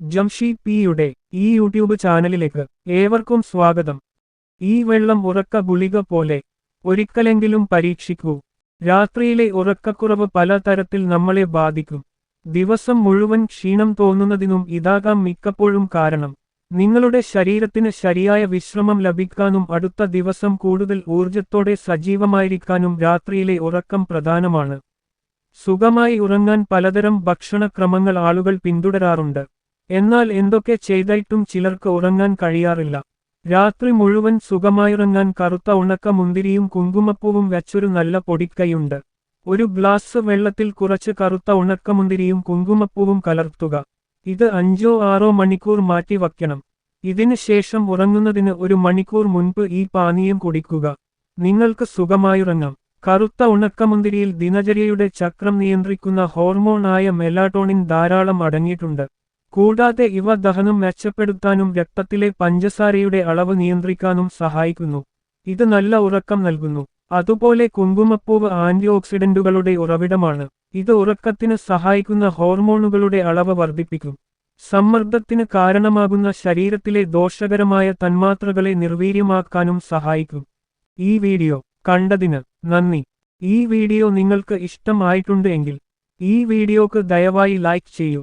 ജംഷി പിയുടെ ഈ യൂട്യൂബ് ചാനലിലേക്ക് ഏവർക്കും സ്വാഗതം. ഈ വെള്ളം ഉറക്ക ഗുളിക പോലെ ഒരിക്കലെങ്കിലും പരീക്ഷിക്കൂ. രാത്രിയിലെ ഉറക്കക്കുറവ് പലതരത്തിൽ നമ്മളെ ബാധിക്കും. ദിവസം മുഴുവൻ ക്ഷീണം തോന്നുന്നതിനും ഇതാകാം മിക്കപ്പോഴും കാരണം. നിങ്ങളുടെ ശരീരത്തിന് ശരിയായ വിശ്രമം ലഭിക്കാനും അടുത്ത ദിവസം കൂടുതൽ ഊർജത്തോടെ സജീവമായിരിക്കാനും രാത്രിയിലെ ഉറക്കം പ്രധാനമാണ്. സുഖമായി ഉറങ്ങാൻ പലതരം ഭക്ഷണക്രമങ്ങൾ ആളുകൾ പിന്തുടരാറുണ്ട്. എന്നാൽ എന്തൊക്കെ ചെയ്തായിട്ടും ചിലർക്ക് ഉറങ്ങാൻ കഴിയാറില്ല. രാത്രി മുഴുവൻ സുഖമായിറങ്ങാൻ കറുത്ത ഉണക്ക മുന്തിരിയും കുങ്കുമപ്പൂവും വെച്ചൊരു നല്ല പൊടിക്കൈയുണ്ട്. ഒരു ഗ്ലാസ് വെള്ളത്തിൽ കുറച്ച് കറുത്ത ഉണക്കമുന്തിരിയും കുങ്കുമപ്പൂവും കലർത്തുക. ഇത് അഞ്ചോ ആറോ മണിക്കൂർ മാറ്റി വയ്ക്കണം. ഇതിന് ശേഷം ഉറങ്ങുന്നതിന് ഒരു മണിക്കൂർ മുൻപ് ഈ പാനീയം കുടിക്കുക. നിങ്ങൾക്ക് സുഖമായുറങ്ങാം കറുത്ത ഉണക്കമുന്തിരിയിൽ ദിനചര്യയുടെ ചക്രം നിയന്ത്രിക്കുന്ന ഹോർമോണായ മെലാട്ടോണിൻ ധാരാളം അടങ്ങിയിട്ടുണ്ട്. കൂടാതെ ഇവ ദഹനം മെച്ചപ്പെടുത്താനും രക്തത്തിലെ പഞ്ചസാരയുടെ അളവ് നിയന്ത്രിക്കാനും സഹായിക്കുന്നു. ഇത് നല്ല ഉറക്കം നൽകുന്നു. അതുപോലെ കുങ്കുമപ്പൂവ് ആന്റിഓക്സിഡന്റുകളുടെ ഉറവിടമാണ്. ഇത് ഉറക്കത്തിന് സഹായിക്കുന്ന ഹോർമോണുകളുടെ അളവ് വർദ്ധിപ്പിക്കും. സമ്മർദ്ദത്തിന് കാരണമാകുന്ന ശരീരത്തിലെ ദോഷകരമായ തന്മാത്രകളെ നിർവീര്യമാക്കാനും സഹായിക്കും. ഈ വീഡിയോ കണ്ടതിന് നന്ദി. ഈ വീഡിയോ നിങ്ങൾക്ക് ഇഷ്ടമായിട്ടുണ്ട് ഈ വീഡിയോക്ക് ദയവായി ലൈക്ക് ചെയ്യൂ.